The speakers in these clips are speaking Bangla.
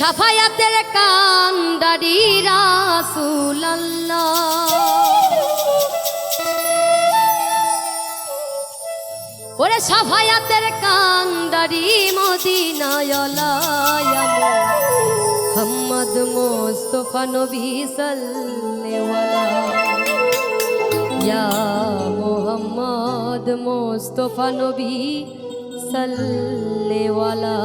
সাফায়াতের কান্দারি রাসুলাল্লাহ। ওরে সাফায়াতের কান্দারি মদিনায়লায়ামো মোহাম্মদ মোস্তফা নবী সাল্লেওয়ালা ইয়া মোহাম্মদ মোস্তফা নবী সাল্লেওয়ালা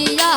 দিয়া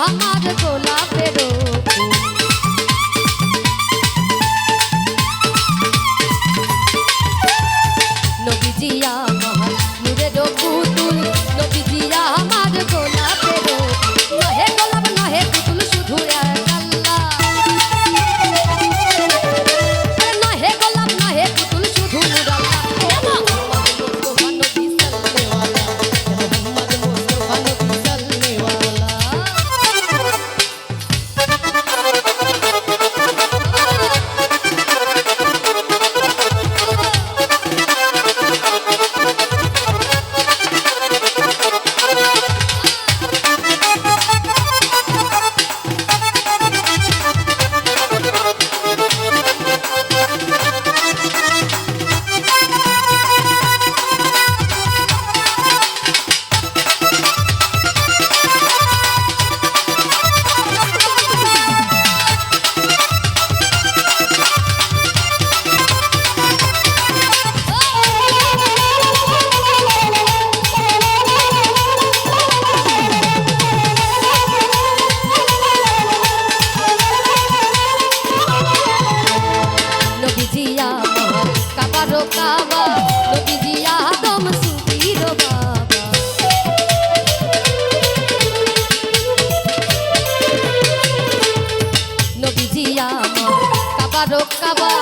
রক্ষা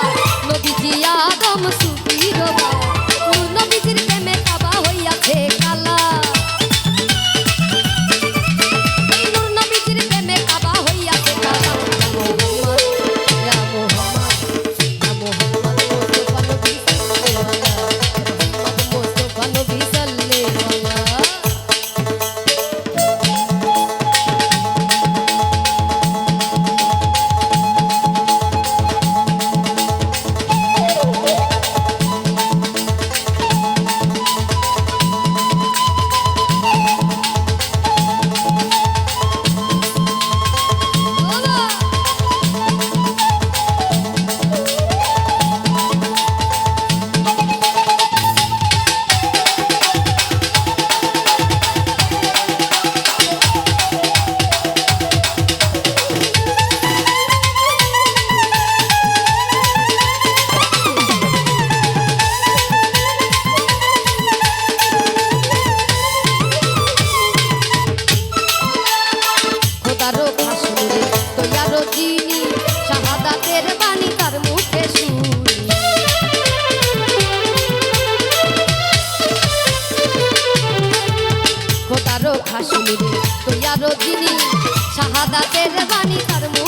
शहादा के कर मु